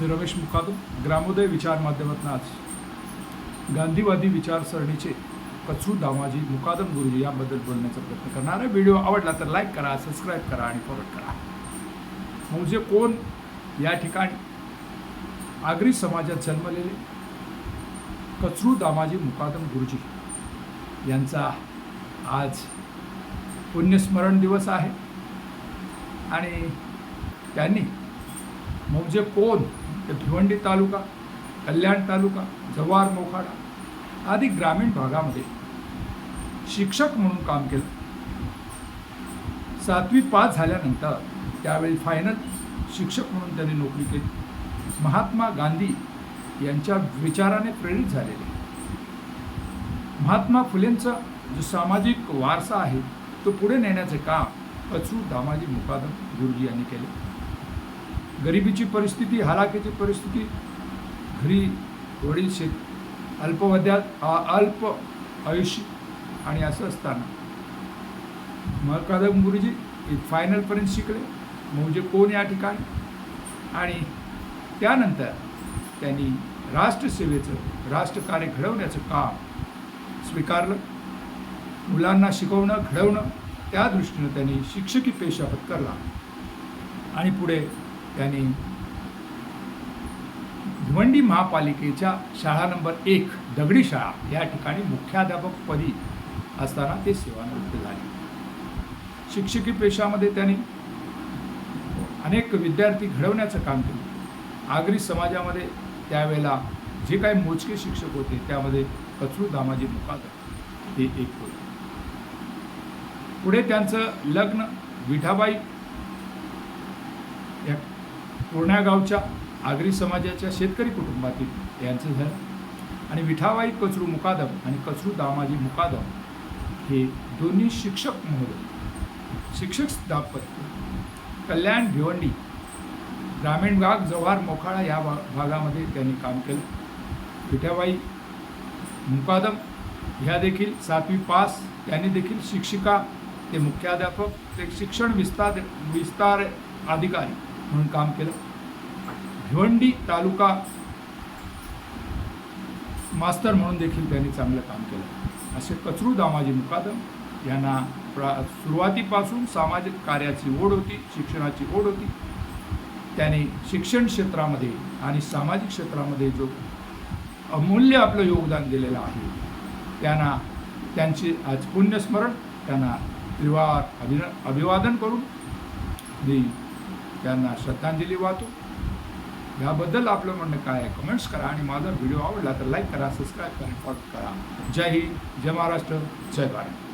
मी रमेश मुकादम ग्रामोदय विचार माध्यमातून आज गांधीवादी विचारसरणीचे कचू दामाजी मुकादम गुरुजी याबद्दल बोलण्याचा प्रयत्न करणार आहे. व्हिडिओ आवडला तर लाईक करा सबस्क्राईब करा आणि फॉरवर्ड करा. म्हणजे कोण या ठिकाणी आगरी समाजात जन्मलेले कचरू दामाजी मुकादम गुरुजी यांचा आज पुण्यस्मरण दिवस आहे. आणि त्यांनी म्हणजे कोण तर भिवंडी तालुका कल्याण तालुका जव्हार मोखाडा आदी ग्रामीण भागामध्ये शिक्षक म्हणून काम केलं. सातवी पास झाल्यानंतर त्यावेळी फायनल शिक्षक म्हणून त्यांनी नोकरी केली. महात्मा गांधी यांच्या विचाराने प्रेरित झालेले. महात्मा फुलेंचा जो सामाजिक वारसा आहे तो पुढे नेण्याचे काम अचू दामाजी मुकादम गुरुजी यांनी केले. गरिबीची परिस्थिती हलाखीची परिस्थिती घरी वडील शेत अल्पवध्यात अल्प आयुष्य आणि असं असताना. मुकादम गुरुजी फायनलपर्यंत शिकले. म्हणजे कोण या ठिकाणी? आणि त्यानंतर त्यांनी राष्ट्रसेवेचं राष्ट्रकार्य घडवण्याचं काम स्वीकारलं. मुलांना शिकवणं घडवणं त्या दृष्टीनं त्यांनी शिक्षकी पेशा पत्करला आणि पुढे त्यांनी भिवंडी महापालिकेच्या शाळा नंबर एक दगडी शाळा या ठिकाणी मुख्याध्यापक पदी असताना ते सेवानिवृत्त झाले. शिक्षकी पेशामध्ये त्यांनी अनेक विद्यार्थी घडवण्याचं काम केलं. आगरी समाजामध्ये त्यावेळेला जे काही मोजके शिक्षक होते त्यामध्ये कचरू दामाजी मुकादम हे एक होते. पुढे त्यांचं लग्न विठाबाई या पूर्णा आगरी समाजाच्या शेतकरी कुटुंबातील यांचं झालं. आणि विठाबाई कचरू मुकादम आणि कचरू दामाजी मुकादम हे दोन्ही शिक्षक महोदय शिक्षक दाम्पत्य कल्याण भिवंडी ग्रामीण भाग जव्हार मोखाळा या भा भागामध्ये त्यांनी काम केलं. विठाबाई मुकादम ह्या देखील सातवी पास त्यांनी देखील शिक्षिका ते मुख्याध्यापक ते शिक्षण विस्तार विस्तार अधिकारी. म्हणून काम केलं. भिवंडी तालुका मास्तर म्हणून देखील त्यांनी चांगलं काम केलं. असे कचरू दामाजी मुकादम यांना प्रा सुरुवातीपासून सामाजिक कार्याची ओढ होती शिक्षणाची ओढ होती. त्याने शिक्षण क्षेत्रामध्ये आणि सामाजिक क्षेत्रामध्ये जो अमूल्य आपलं योगदान दिलेलं आहे त्यांना त्यांचे आज पुण्यस्मरण त्यांना त्रिवार अभिन अभिवादन करून मी त्यांना श्रद्धांजली वाहतो. याबद्दल आपलं म्हणणं काय आहे? कमेंट्स करा आणि माझा व्हिडिओ आवडला तर लाईक करा सबस्क्राईब करा फॉलो करा. जय हिंद जय महाराष्ट्र जय भारत.